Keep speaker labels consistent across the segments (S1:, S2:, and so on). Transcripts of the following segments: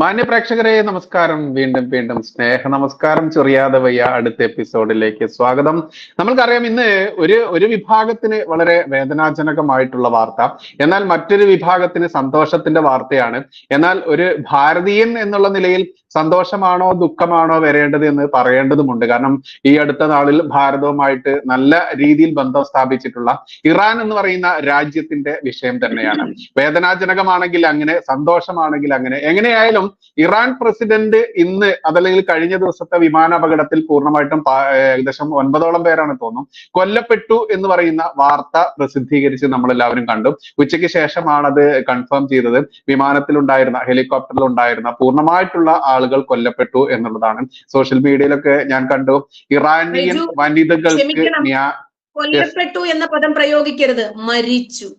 S1: മാന്യ പ്രേക്ഷകരെ നമസ്കാരം. വീണ്ടും വീണ്ടും സ്നേഹ നമസ്കാരം ചൊറിയാതെ വയ്യ അടുത്ത എപ്പിസോഡിലേക്ക് സ്വാഗതം. നമ്മൾക്കറിയാം ഇന്ന് ഒരു ഒരു വിഭാഗത്തിന് വളരെ വേദനാജനകമായിട്ടുള്ള വാർത്ത. എന്നാൽ മറ്റൊരു വിഭാഗത്തിന് സന്തോഷത്തിന്റെ വാർത്തയാണ്. എന്നാൽ ഒരു ഭാരതീയൻ എന്നുള്ള നിലയിൽ സന്തോഷമാണോ ദുഃഖമാണോ വരേണ്ടത് എന്ന് പറയേണ്ടതുമുണ്ട്. കാരണം ഈ അടുത്ത നാളിൽ ഭാരതവുമായിട്ട് നല്ല രീതിയിൽ ബന്ധം സ്ഥാപിച്ചിട്ടുള്ള ഇറാൻ എന്ന് പറയുന്ന രാജ്യത്തിന്റെ വിഷയം തന്നെയാണ്. വേദനാജനകമാണെങ്കിൽ അങ്ങനെ സന്തോഷമാണെങ്കിൽ അങ്ങനെ. എങ്ങനെയായാലും ഇറാൻ പ്രസിഡന്റ് ഇന്ന് അതല്ലെങ്കിൽ കഴിഞ്ഞ ദിവസത്തെ വിമാന അപകടത്തിൽ പൂർണമായിട്ടും ഏകദേശം ഒൻപതോളം പേരാണ് തോന്നുന്നു കൊല്ലപ്പെട്ടു എന്ന് പറയുന്ന വാർത്ത പ്രസിദ്ധീകരിച്ച് നമ്മൾ എല്ലാവരും കണ്ടു. ഉച്ചയ്ക്ക് ശേഷമാണ് അത് കൺഫേം ചെയ്തത്. വിമാനത്തിലുണ്ടായിരുന്ന ഹെലികോപ്റ്ററിൽ ഉണ്ടായിരുന്ന പൂർണമായിട്ടുള്ള ആളുകൾ കൊല്ലപ്പെട്ടു എന്നുള്ളതാണ്. സോഷ്യൽ മീഡിയയിലൊക്കെ ഞാൻ കണ്ടു. ഇറാനിയൻ
S2: വനിതകൾ
S1: വനിതകൾക്ക്
S2: കൊല്ലപ്പെട്ടു എന്ന പദം പ്രയോഗിക്കരുത്. മരിച്ചു.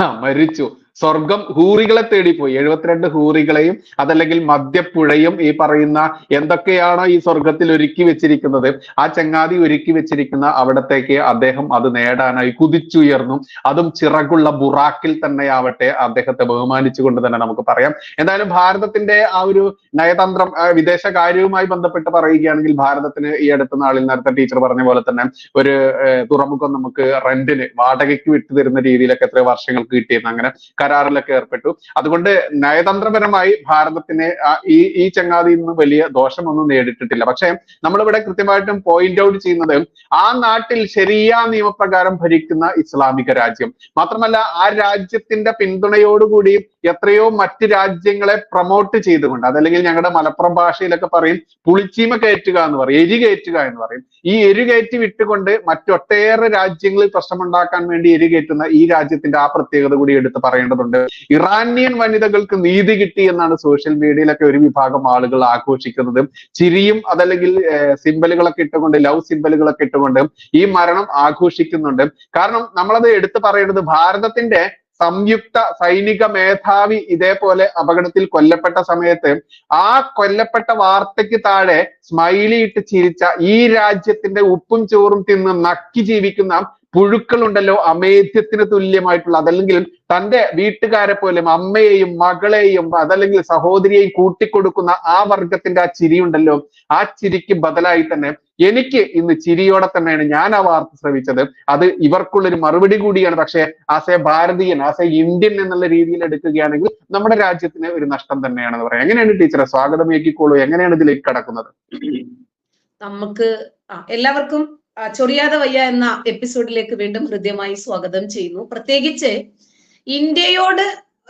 S1: ആ, മരിച്ചു. സ്വർഗം ഹൂറികളെ തേടിപ്പോയി. എഴുപത്തിരണ്ട് ഹൂറികളെയും അതല്ലെങ്കിൽ മദ്യപ്പുഴയും ഈ പറയുന്ന എന്തൊക്കെയാണ് ഈ സ്വർഗത്തിൽ ഒരുക്കി വെച്ചിരിക്കുന്നത്? ആ ചങ്ങാതി ഒരുക്കി വെച്ചിരിക്കുന്ന അവിടത്തേക്ക് അദ്ദേഹം അത് നേടാനായി കുതിച്ചുയർന്നു. അതും ചിറകുള്ള ബുറാക്കിൽ തന്നെ തന്നെയാവട്ടെ അദ്ദേഹത്തെ ബഹുമാനിച്ചുകൊണ്ട് തന്നെ നമുക്ക് പറയാം. എന്തായാലും ഭാരതത്തിന്റെ ആ ഒരു നയതന്ത്രം വിദേശ വിദേശകാര്യവുമായി ബന്ധപ്പെട്ട് പറയുകയാണെങ്കിൽ ഭാരതത്തിന് ഈ അടുത്ത നാളിൽ നേരത്തെ ടീച്ചർ പറഞ്ഞ പോലെ തന്നെ ഒരു തുറമുഖം നമുക്ക് റെന്റിന് വാടകയ്ക്ക് വിട്ടു തരുന്ന രീതിയിലൊക്കെ എത്ര വർഷങ്ങൾക്ക് കിട്ടിയിരുന്നു അങ്ങനെ കരാറിലൊക്കെ ഏർപ്പെട്ടു. അതുകൊണ്ട് നയതന്ത്രപരമായി ഭാരതത്തിന് ഈ ഈ ചങ്ങാതിയിൽ നിന്ന് വലിയ ദോഷമൊന്നും നേരിട്ടിട്ടില്ല. പക്ഷേ നമ്മളിവിടെ കൃത്യമായിട്ടും പോയിന്റ് ഔട്ട് ചെയ്യുന്നത് ആ നാട്ടിൽ ശരിയാ നിയമപ്രകാരം ഭരിക്കുന്ന ഇസ്ലാമിക രാജ്യം. മാത്രമല്ല ആ രാജ്യത്തിന്റെ പിന്തുണയോടുകൂടി എത്രയോ മറ്റ് രാജ്യങ്ങളെ പ്രൊമോട്ട് ചെയ്തുകൊണ്ട് അതല്ലെങ്കിൽ ഞങ്ങളുടെ മലപ്പുറം ഭാഷയിലൊക്കെ പറയും പുളിച്ചീമ കയറ്റുക എന്ന് പറയും എരി കയറ്റുക എന്ന് പറയും. ഈ എരി കയറ്റി വിട്ടുകൊണ്ട് മറ്റൊട്ടേറെ രാജ്യങ്ങളിൽ പ്രശ്നമുണ്ടാക്കാൻ വേണ്ടി എരി കയറ്റുന്ന ഈ രാജ്യത്തിന്റെ ആ പ്രത്യേകത കൂടി എടുത്ത് പറയേണ്ടതുണ്ട് ഇറാനിയൻ വനിതകൾക്ക് നീതി കിട്ടി എന്നാണ് സോഷ്യൽ മീഡിയയിലൊക്കെ ഒരു വിഭാഗം ആളുകൾ ആഘോഷിക്കുന്നത്. ചിരിയും അതല്ലെങ്കിൽ സിമ്പലുകളൊക്കെ ഇട്ടുകൊണ്ട് ലവ് സിമ്പലുകളൊക്കെ ഇട്ടുകൊണ്ട് ഈ മരണം ആഘോഷിക്കുന്നുണ്ട്. കാരണം നമ്മളത് എടുത്തു പറയേണ്ടത് ഭാരതത്തിന്റെ സംയുക്ത സൈനിക മേധാവി ഇതേപോലെ അപകടത്തിൽ കൊല്ലപ്പെട്ട സമയത്ത് ആ കൊല്ലപ്പെട്ട വാർത്തയ്ക്ക് താഴെ സ്മൈലി ഇട്ട് ചിരിച്ച ഈ രാജ്യത്തിന്റെ ഉപ്പും ചോറും തിന്ന് നക്കി ജീവിക്കുന്ന പുഴുക്കളുണ്ടല്ലോ അമേധ്യത്തിന് തുല്യമായിട്ടുള്ള അതല്ലെങ്കിൽ തന്റെ വീട്ടുകാരെ പോലെ അമ്മയെയും മകളെയും അതല്ലെങ്കിൽ സഹോദരിയെയും കൂട്ടിക്കൊടുക്കുന്ന ആ വർഗത്തിന്റെ ആ ചിരിയുണ്ടല്ലോ ആ ചിരിക്ക് ബദലായി തന്നെ എനിക്ക് ഇന്ന് ചിരിയോടെ തന്നെയാണ് ഞാൻ ആ വാർത്ത ശ്രവിച്ചത്. അത് ഇവർക്കുള്ളൊരു മറുപടി കൂടിയാണ്. പക്ഷേ ആസ് എ ഭാരതീയൻ ആസ് എ ഇന്ത്യൻ എന്നുള്ള രീതിയിൽ എടുക്കുകയാണെങ്കിൽ നമ്മുടെ രാജ്യത്തിന് ഒരു നഷ്ടം തന്നെയാണെന്ന് പറയാം. എങ്ങനെയാണ് ടീച്ചറെ? സ്വാഗതം ഏക്കിക്കോളൂ. എങ്ങനെയാണ് ഇതിലേക്ക് കടക്കുന്നത്?
S2: നമുക്ക് എല്ലാവർക്കും ചൊറിയാതെ വയ്യ എന്ന എപ്പിസോഡിലേക്ക് വീണ്ടും ഹൃദ്യമായി സ്വാഗതം ചെയ്യുന്നു. പ്രത്യേകിച്ച് ഇന്ത്യയോട്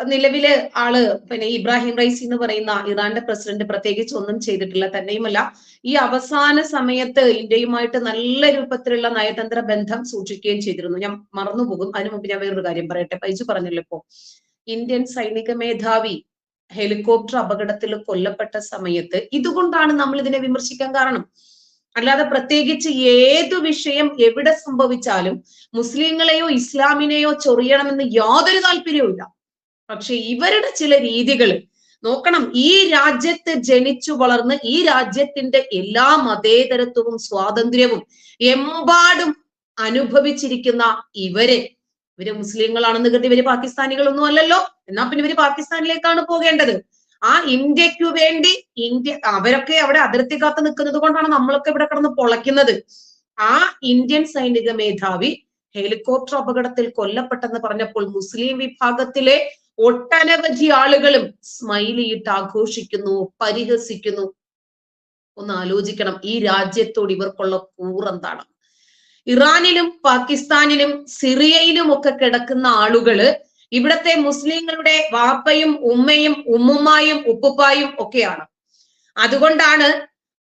S2: നിലവിലെ ആൾ പിന്നെ ഇബ്രാഹിം റൈസി എന്ന് പറയുന്ന ഇറാന്റെ പ്രസിഡന്റ് പ്രത്യേകിച്ച് ഒന്നും ചെയ്തിട്ടില്ല തന്നെയുമല്ല. ഈ അവസാന സമയത്ത് ഇന്ത്യയുമായിട്ട് നല്ല രൂപത്തിലുള്ള നയതന്ത്ര ബന്ധം സൂക്ഷിക്കുകയും ചെയ്തിരുന്നു. ഞാൻ മറന്നുപോകും. അതിനു മുമ്പ് ഞാൻ വേറൊരു കാര്യം പറയട്ടെ. പൈസു പറഞ്ഞല്ലോ ഇപ്പോ? ഇന്ത്യൻ സൈനിക മേധാവി ഹെലികോപ്റ്റർ അപകടത്തിൽ കൊല്ലപ്പെട്ട സമയത്ത് ഇതുകൊണ്ടാണ് നമ്മൾ ഇതിനെ വിമർശിക്കാൻ കാരണം. അല്ലാതെ പ്രത്യേകിച്ച് ഏതു വിഷയം എവിടെ സംഭവിച്ചാലും മുസ്ലിങ്ങളെയോ ഇസ്ലാമിനെയോ ചൊറിയണമെന്ന് യാതൊരു താല്പര്യവും പക്ഷെ ഇവരുടെ ചില രീതികൾ നോക്കണം. ഈ രാജ്യത്ത് ജനിച്ചു വളർന്ന് ഈ രാജ്യത്തിന്റെ എല്ലാ മതേതരത്വവും സ്വാതന്ത്ര്യവും എമ്പാടും അനുഭവിച്ചിരിക്കുന്ന ഇവർ. ഇവർ മുസ്ലിങ്ങളാണെന്ന് കരുതി ഇവർ പാകിസ്ഥാനികളൊന്നും അല്ലല്ലോ. എന്നാ പിന്നെ ഇവർ പാകിസ്ഥാനിലേക്കാണ് പോകേണ്ടത്. ആ ഇന്ത്യയ്ക്ക് വേണ്ടി ഇന്ത്യ അവരൊക്കെ അവിടെ അതിർത്തി കാത്ത് നിൽക്കുന്നത് കൊണ്ടാണ് നമ്മളൊക്കെ ഇവിടെ കിടന്ന് പൊളയ്ക്കുന്നത്. ആ ഇന്ത്യൻ സൈനിക മേധാവി ഹെലികോപ്റ്റർ അപകടത്തിൽ കൊല്ലപ്പെട്ടെന്ന് പറഞ്ഞപ്പോൾ മുസ്ലിം വിഭാഗത്തിലെ ഒട്ടനവധി ആളുകളും സ്മൈലിയിട്ട് ആഘോഷിക്കുന്നു പരിഹസിക്കുന്നു. ഒന്ന് ആലോചിക്കണം ഈ രാജ്യത്തോട് ഇവർക്കുള്ള കൂറെന്താണ് ഇറാനിലും പാകിസ്ഥാനിലും സിറിയയിലും ഒക്കെ കിടക്കുന്ന ആളുകൾ ഇവിടത്തെ മുസ്ലിങ്ങളുടെ വാപ്പയും ഉമ്മയും ഉമ്മുമായും ഉപ്പുപ്പായും ഒക്കെയാണ്. അതുകൊണ്ടാണ്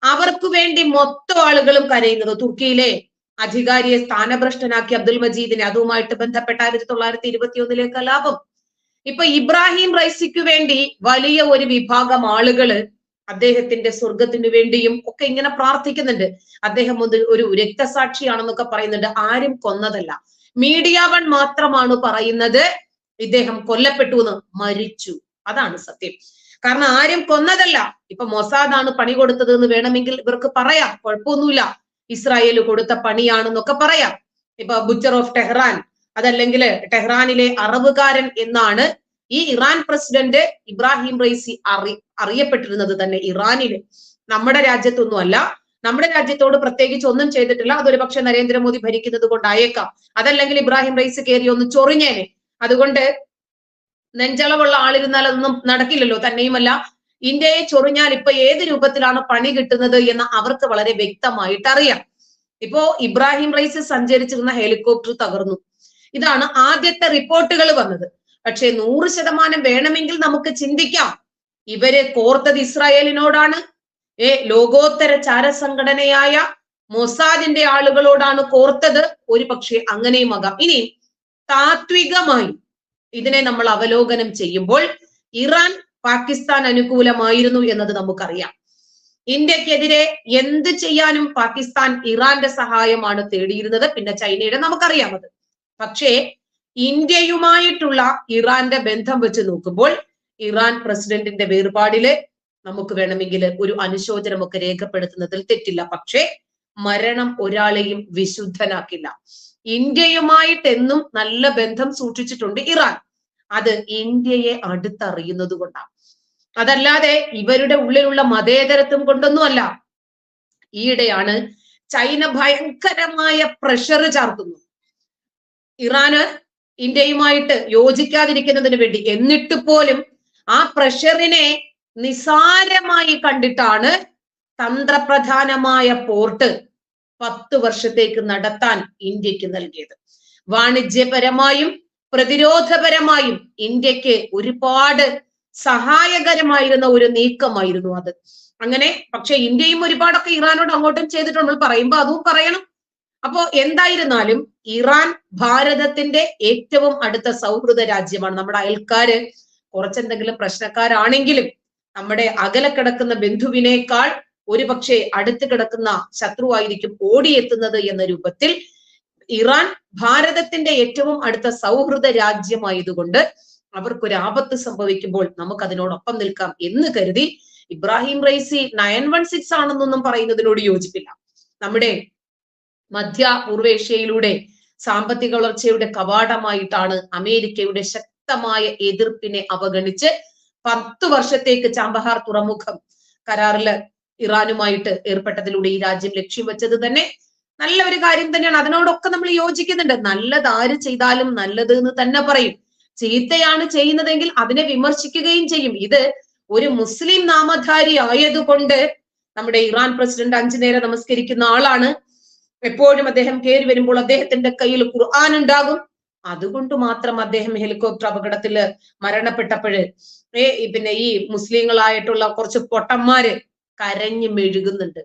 S2: അവർക്ക് വേണ്ടി മൊത്തം ആളുകളും കരയുന്നത്. തുർക്കിയിലെ അധികാരിയെ സ്ഥാനഭ്രഷ്ടനാക്കി അബ്ദുൽ മജീദിനെ അതുമായിട്ട് ബന്ധപ്പെട്ട ആയിരത്തി തൊള്ളായിരത്തി ഇരുപത്തി ഒന്നിലെ കലാപം. ഇപ്പൊ ഇബ്രാഹിം റൈസിക്ക് വേണ്ടി വലിയ ഒരു വിഭാഗം ആളുകൾ അദ്ദേഹത്തിന്റെ സ്വർഗത്തിനു വേണ്ടിയും ഒക്കെ ഇങ്ങനെ പ്രാർത്ഥിക്കുന്നുണ്ട്. അദ്ദേഹം ഒരു രക്തസാക്ഷിയാണെന്നൊക്കെ പറയുന്നുണ്ട്. ആരും കൊന്നതല്ല. മീഡിയ വൺ മാത്രമാണ് പറയുന്നത്. ഇദ്ദേഹം കൊല്ലപ്പെട്ടു എന്ന് മരിച്ചു. അതാണ് സത്യം. കാരണം ആരും കൊന്നതല്ല. ഇപ്പൊ മൊസാദാണ് പണി കൊടുത്തത് എന്ന് വേണമെങ്കിൽ ഇവർക്ക് പറയാം. കുഴപ്പമൊന്നുമില്ല. ഇസ്രായേൽ കൊടുത്ത പണിയാണെന്നൊക്കെ പറയാം. ഇപ്പൊ ബുച്ചർ ഓഫ് ടെഹ്റാൻ അതല്ലെങ്കിൽ ടെഹ്റാനിലെ അറബുകാരൻ എന്നാണ് ഈ ഇറാൻ പ്രസിഡന്റ് ഇബ്രാഹിം റൈസി അറി അറിയപ്പെട്ടിരുന്നത് തന്നെ ഇറാനിലെ. നമ്മുടെ രാജ്യത്തൊന്നും അല്ല നമ്മുടെ രാജ്യത്തോട് പ്രത്യേകിച്ച് ഒന്നും ചെയ്തിട്ടില്ല. അതൊരു പക്ഷെ നരേന്ദ്രമോദി ഭരിക്കുന്നത് കൊണ്ടായേക്കാം. അതല്ലെങ്കിൽ ഇബ്രാഹിം റൈസ് കയറി ഒന്ന് ചൊറിഞ്ഞേനെ. അതുകൊണ്ട് നെഞ്ചളവുള്ള ആളിരുന്നാൽ അതൊന്നും നടക്കില്ലല്ലോ. തന്നെയുമല്ല ഇന്ത്യയെ ചൊറിഞ്ഞാൽ ഇപ്പൊ ഏത് രൂപത്തിലാണ് പണി കിട്ടുന്നത് എന്ന് അവർക്ക് വളരെ വ്യക്തമായിട്ട് അറിയാം ഇപ്പോ ഇബ്രാഹിം റൈസ് സഞ്ചരിച്ചിരുന്ന ഹെലികോപ്റ്റർ തകർന്നു. ഇതാണ് ആദ്യത്തെ റിപ്പോർട്ടുകൾ വന്നത്. പക്ഷേ നൂറ് ശതമാനം വേണമെങ്കിൽ നമുക്ക് ചിന്തിക്കാം. ഇവർ കോർത്തത് ഇസ്രായേലിനോടാണ്. ഏ ലോകോത്തര ചാരസംഘടനയായ മൊസാദിന്റെ ആളുകളോടാണ് കോർത്തത്. ഒരു പക്ഷേ അങ്ങനെയുമാകാം ഇനി താത്വികമായി ഇതിനെ നമ്മൾ അവലോകനം ചെയ്യുമ്പോൾ ഇറാൻ പാകിസ്ഥാൻ അനുകൂലമായിരുന്നു എന്നത് നമുക്കറിയാം. ഇന്ത്യക്കെതിരെ എന്ത് ചെയ്യാനും പാകിസ്ഥാൻ ഇറാന്റെ സഹായമാണ് തേടിയിരുന്നത്. പിന്നെ ചൈനയുടെ നമുക്കറിയാമത് പക്ഷേ ഇന്ത്യയുമായിട്ടുള്ള ഇറാന്റെ ബന്ധം വെച്ച് നോക്കുമ്പോൾ ഇറാൻ പ്രസിഡന്റിന്റെ വേർപാടിൽ നമുക്ക് വേണമെങ്കിൽ ഒരു അനുശോചനമൊക്കെ രേഖപ്പെടുത്തുന്നതിൽ തെറ്റില്ല. പക്ഷേ മരണം ഒരാളെയും വിശുദ്ധനാക്കില്ല. ഇന്ത്യയുമായിട്ട് എന്നും നല്ല ബന്ധം സൂക്ഷിച്ചിട്ടുണ്ട് ഇറാൻ. അത് ഇന്ത്യയെ അടുത്തറിയുന്നത് കൊണ്ടാണ്. അതല്ലാതെ ഇവരുടെ ഉള്ളിലുള്ള മതേതരത്വം കൊണ്ടൊന്നുമല്ല. ഈയിടെയാണ് ചൈന ഭയങ്കരമായ പ്രഷർ ചാർത്തുന്നു ഇറാന് ഇന്ത്യയുമായിട്ട് യോജിക്കാതിരിക്കുന്നതിന് വേണ്ടി എന്നിട്ട് പോലും ആ പ്രഷറിനെ നിസാരമായി കണ്ടിട്ടാണ് തന്ത്രപ്രധാനമായ പോർട്ട് പത്ത് വർഷത്തേക്ക് നടത്താൻ ഇന്ത്യയ്ക്ക് നൽകിയത്. വാണിജ്യപരമായും പ്രതിരോധപരമായും ഇന്ത്യയ്ക്ക് ഒരുപാട് സഹായകരമായിരുന്ന ഒരു നീക്കമായിരുന്നു അത്. അങ്ങനെ പക്ഷെ ഇന്ത്യയും ഒരുപാടൊക്കെ ഇറാനോട് അങ്ങോട്ടും ചെയ്തിട്ടുണ്ട്. നമ്മൾ പറയുമ്പോൾ അതും പറയണം. അപ്പോ എന്തായിരുന്നാലും ഇറാൻ ഭാരതത്തിന്റെ ഏറ്റവും അടുത്ത സൗഹൃദ രാജ്യമാണ്. നമ്മുടെ അയൽക്കാര് കുറച്ചെന്തെങ്കിലും പ്രശ്നക്കാരാണെങ്കിലും നമ്മുടെ അകലെ കിടക്കുന്ന ബന്ധുവിനേക്കാൾ ഒരുപക്ഷെ അടുത്ത് കിടക്കുന്ന ശത്രുവായിരിക്കും ഓടിയെത്തുന്നത് എന്ന രൂപത്തിൽ ഇറാൻ ഭാരതത്തിന്റെ ഏറ്റവും അടുത്ത സൗഹൃദ രാജ്യമായതുകൊണ്ട് അവർക്കൊരു ആപത്ത് സംഭവിക്കുമ്പോൾ നമുക്ക് അതിനോടൊപ്പം നിൽക്കാം എന്ന് കരുതി Ibrahim Raisi nine one six ആണെന്നൊന്നും പറയുന്നതിനോട് യോജിപ്പില്ല. നമ്മുടെ മധ്യ പൂർവേഷ്യയിലൂടെ സാമ്പത്തിക വളർച്ചയുടെ കവാടമായിട്ടാണ് അമേരിക്കയുടെ ശക്തമായ എതിർപ്പിനെ അവഗണിച്ച് പത്ത് വർഷത്തേക്ക് ചാമ്പഹാർ തുറമുഖം കരാറിൽ ഇറാനുമായിട്ട് ഏർപ്പെട്ടതിലൂടെ ഈ രാജ്യം ലക്ഷ്യം വെച്ചത് തന്നെ നല്ല ഒരു കാര്യം തന്നെയാണ്. അതിനോടൊക്കെ നമ്മൾ യോജിക്കുന്നുണ്ട്. നല്ലത് ആര് ചെയ്താലും നല്ലത് എന്ന് തന്നെ പറയും. ചീത്തയാണ് ചെയ്യുന്നതെങ്കിൽ അതിനെ വിമർശിക്കുകയും ചെയ്യും. ഇത് ഒരു മുസ്ലിം നാമധാരി ആയതുകൊണ്ട് നമ്മുടെ ഇറാൻ പ്രസിഡന്റ് അഞ്ചു നേരം നമസ്കരിക്കുന്ന ആളാണ്. എപ്പോഴും അദ്ദേഹം കയറി വരുമ്പോൾ അദ്ദേഹത്തിന്റെ കയ്യിൽ ഖുർആൻ ഉണ്ടാകും. അതുകൊണ്ട് മാത്രം അദ്ദേഹം ഹെലികോപ്റ്റർ അപകടത്തിൽ മരണപ്പെട്ടപ്പോഴ് ഏ പിന്നെ ഈ മുസ്ലിങ്ങളായിട്ടുള്ള കുറച്ച് പൊട്ടന്മാര് കരഞ്ഞു മെഴുകുന്നുണ്ട്.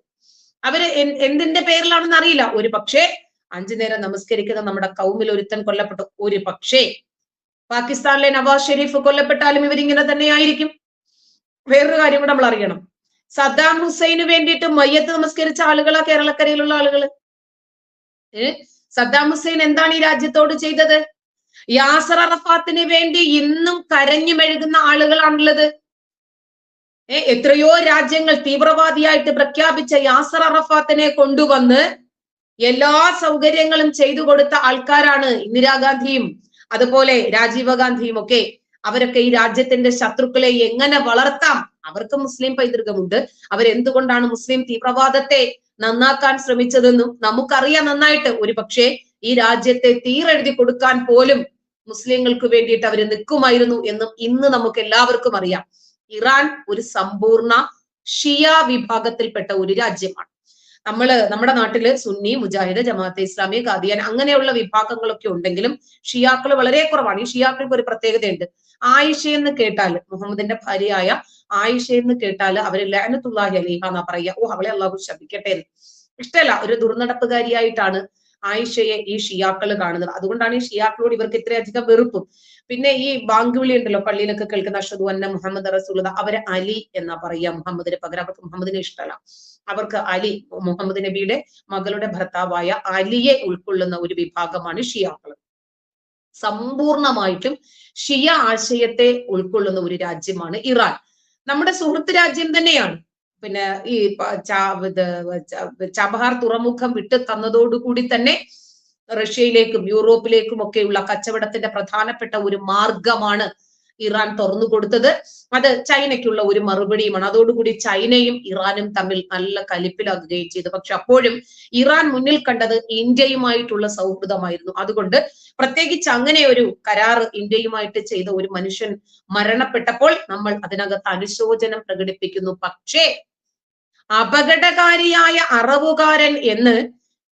S2: അവർ എന്തിന്റെ പേരിലാണെന്ന് അറിയില്ല. ഒരു പക്ഷേ അഞ്ചു നേരം നമസ്കരിക്കുന്ന നമ്മുടെ കൗമിൽ ഒരുത്തൻ കൊല്ലപ്പെട്ടു. ഒരു പക്ഷേ പാകിസ്ഥാനിലെ നവാസ് ഷെരീഫ് കൊല്ലപ്പെട്ടാലും ഇവരിങ്ങനെ തന്നെയായിരിക്കും. വേറൊരു കാര്യം കൂടെ നമ്മൾ അറിയണം സദ്ദാം ഹുസൈന് വേണ്ടിയിട്ട് മയ്യത്ത് നമസ്കരിച്ച ആളുകളാ കേരളക്കരയിലുള്ള ആളുകൾ ഏഹ് സദ്ദാം ഹുസൈൻ എന്താണ് ഈ രാജ്യത്തോട് ചെയ്തത്? യാസർ അറഫാത്തിന് വേണ്ടി ഇന്നും കരഞ്ഞു മെഴുകുന്ന ആളുകളാണുള്ളത്. എത്രയോ രാജ്യങ്ങൾ തീവ്രവാദിയായിട്ട് പ്രഖ്യാപിച്ച യാസർ അറഫാത്തിനെ കൊണ്ടുവന്ന് എല്ലാ സൗകര്യങ്ങളും ചെയ്തു കൊടുത്ത ആൾക്കാരാണ് ഇന്ദിരാഗാന്ധിയും അതുപോലെ രാജീവ് ഗാന്ധിയും ഒക്കെ. അവരൊക്കെ ഈ രാജ്യത്തിന്റെ ശത്രുക്കളെ എങ്ങനെ വളർത്താം? അവർക്ക് മുസ്ലിം പൈതൃകമുണ്ട്. അവരെന്തുകൊണ്ടാണ് മുസ്ലിം തീവ്രവാദത്തെ നന്നാക്കാൻ ശ്രമിച്ചതെന്നും നമുക്കറിയാം നന്നായിട്ട്. ഒരു പക്ഷേ ഈ രാജ്യത്തെ തീരെഴുതി കൊടുക്കാൻ പോലും മുസ്ലിങ്ങൾക്ക് വേണ്ടിയിട്ട് അവർ നിൽക്കുമായിരുന്നു എന്നും ഇന്ന് നമുക്ക് എല്ലാവർക്കും അറിയാം. ഇറാൻ ഒരു സമ്പൂർണ ഷിയ വിഭാഗത്തിൽപ്പെട്ട ഒരു രാജ്യമാണ്. നമ്മൾ നമ്മുടെ നാട്ടിൽ സുന്നി മുജാഹിദ് ജമാഅത്തെ ഇസ്ലാമി ഖാദിയാൻ അങ്ങനെയുള്ള വിഭാഗങ്ങളൊക്കെ ഉണ്ടെങ്കിലും ഷിയാക്കൾ വളരെ കുറവാണ്. ഈ ഷിയാക്കൾക്ക് ഒരു പ്രത്യേകതയുണ്ട്. ആയിഷ എന്ന് കേട്ടാൽ മുഹമ്മദിന്റെ ഭാര്യയായ ആയിഷ എന്ന് കേട്ടാൽ അവർ ലാനത്തുല്ലാഹി അലിഹ എന്നാ പറയുക. ഓ അവളെ അള്ളാഹു ശപിക്കട്ടെ എന്ന്. ഇഷ്ടമല്ല ഒരു ദുർനടപ്പുകാരിയായിട്ടാണ് ആയിഷയെ ഈ ഷിയാക്കൾ കാണുന്നത്. അതുകൊണ്ടാണ് ഈ ഷിയാക്കളോട് ഇവർക്ക് ഇത്രയധികം വെറുപ്പും. പിന്നെ ഈ ബാങ്കുവിളി ഉണ്ടല്ലോ പള്ളിയിലൊക്കെ കേൾക്കുന്ന അഷദ് അന്ന മുഹമ്മദ് റസൂലത അവരെ അലി എന്നാ പറയുക മുഹമ്മദിന് പകരം. അവർക്ക് മുഹമ്മദിനെ ഇഷ്ടമല്ല. അവർക്ക് അലി മുഹമ്മദ് നബിയുടെ മകളുടെ ഭർത്താവായ അലിയെ ഉൾക്കൊള്ളുന്ന ഒരു വിഭാഗമാണ് ഷിയാക്കൾ സമ്പൂർണമായിട്ടും ഷിയ ആശയത്തെ ഉൾക്കൊള്ളുന്ന ഒരു രാജ്യമാണ് ഇറാൻ. നമ്മുടെ സുഹൃത്ത് രാജ്യം തന്നെയാണ്. പിന്നെ ഈ ചബഹാർ തുറമുഖം വിട്ട് തന്നതോടുകൂടി തന്നെ റഷ്യയിലേക്കും യൂറോപ്പിലേക്കും ഒക്കെയുള്ള കച്ചവടത്തിന്റെ പ്രധാനപ്പെട്ട ഒരു മാർഗമാണ് ഇറാൻ തുറന്നു കൊടുത്തത്. അത് ചൈനയ്ക്കുള്ള ഒരു മറുപടിയുമാണ്. അതോടുകൂടി ചൈനയും ഇറാനും തമ്മിൽ നല്ല കലിപ്പിലാകുകയും ചെയ്തു. പക്ഷെ അപ്പോഴും ഇറാൻ മുന്നിൽ കണ്ടത് ഇന്ത്യയുമായിട്ടുള്ള സൗഹൃദമായിരുന്നു. അതുകൊണ്ട് പ്രത്യേകിച്ച് അങ്ങനെ ഒരു കരാർ ഇന്ത്യയുമായിട്ട് ചെയ്ത ഒരു മനുഷ്യൻ മരണപ്പെട്ടപ്പോൾ നമ്മൾ അതിനകത്ത് അനുശോചനം പ്രകടിപ്പിക്കുന്നു. പക്ഷേ അപകടകാരിയായ അറവുകാരൻ എന്ന്